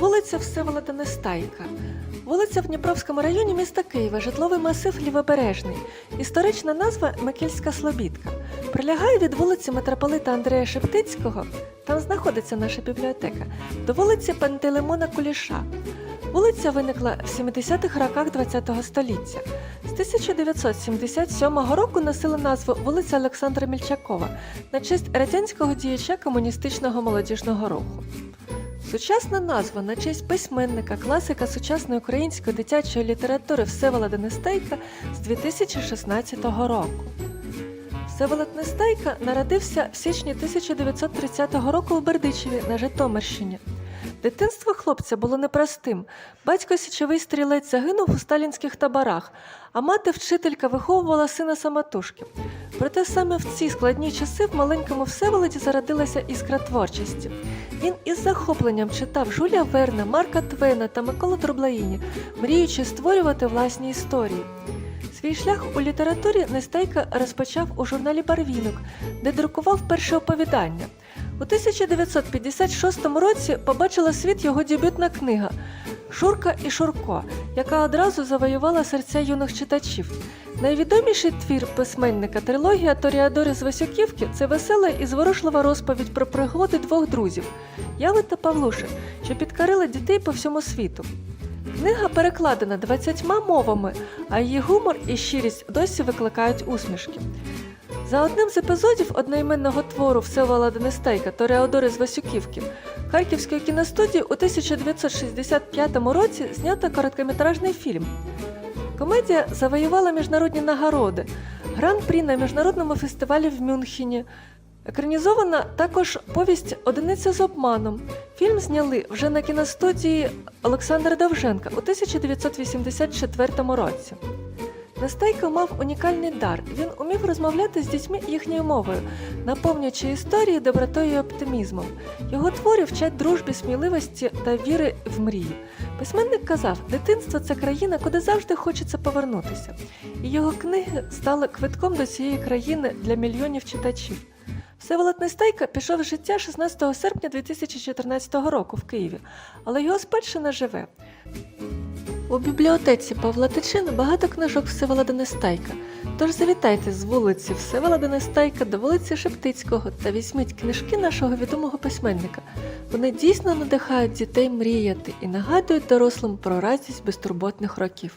Вулиця Всеволода Нестайка. Вулиця в Дніпровському районі міста Києва, житловий масив Лівобережний. Історична назва Микільська Слобідка. Прилягає від вулиці митрополита Андрея Шептицького, там знаходиться наша бібліотека, до вулиці Пантелеймона Куліша. Вулиця виникла в 70-х роках ХХ століття. З 1977 року носила назву вулиця Олександра Мільчакова на честь радянського діяча комуністичного молодіжного руху. Сучасна назва на честь письменника, класика сучасної української дитячої літератури Всеволода Нестайка з 2016 року. Всеволод Нестайка народився в січні 1930 року у Бердичеві на Житомирщині. Дитинство хлопця було непростим. Батько січовий стрілець загинув у сталінських таборах, а мати вчителька виховувала сина самотужки. Проте саме в ці складні часи в маленькому Всеволоді зародилася іскра творчості. Він із захопленням читав Жуля Верна, Марка Твена та Миколу Дроблаїні, мріючи створювати власні історії. Свій шлях у літературі Нестайка розпочав у журналі Барвінок, де друкував перше оповідання. У 1956 році побачила світ його дебютна книга Шурка і Шурко, яка одразу завоювала серця юних читачів. Найвідоміший твір письменника трилогія Торіадори з Васюківки це весела і зворушлива розповідь про пригоди двох друзів Яви та Павлуши, що підкорили дітей по всьому світу. Книга перекладена 20 мовами, а її гумор і щирість досі викликають усмішки. За одним з епізодів одноіменного твору Всеволода Нестайка Тореодори з Васюківки Харківської кіностудії у 1965 році знято короткометражний фільм. Комедія завоювала міжнародні нагороди, гран-прі на міжнародному фестивалі в Мюнхені. Екранізована також повість Одиниця з обманом. Фільм зняли вже на кіностудії Олександра Довженка у 1984 році. Нестайко мав унікальний дар. Він умів розмовляти з дітьми їхньою мовою, наповнюючи історії добротою і оптимізмом. Його твори вчать дружбі, сміливості та віри в мрії. Письменник казав, дитинство це країна, куди завжди хочеться повернутися. І його книги стали квитком до цієї країни для мільйонів читачів. Всеволод Нестайка пішов з життя 16 серпня 2014 року в Києві, але його спадщина живе. У бібліотеці Павла Тичини багато книжок Всеволода Нестайка. Тож завітайте з вулиці Всеволода Нестайка до вулиці Шептицького та візьміть книжки нашого відомого письменника. Вони дійсно надихають дітей мріяти і нагадують дорослим про радість безтурботних років.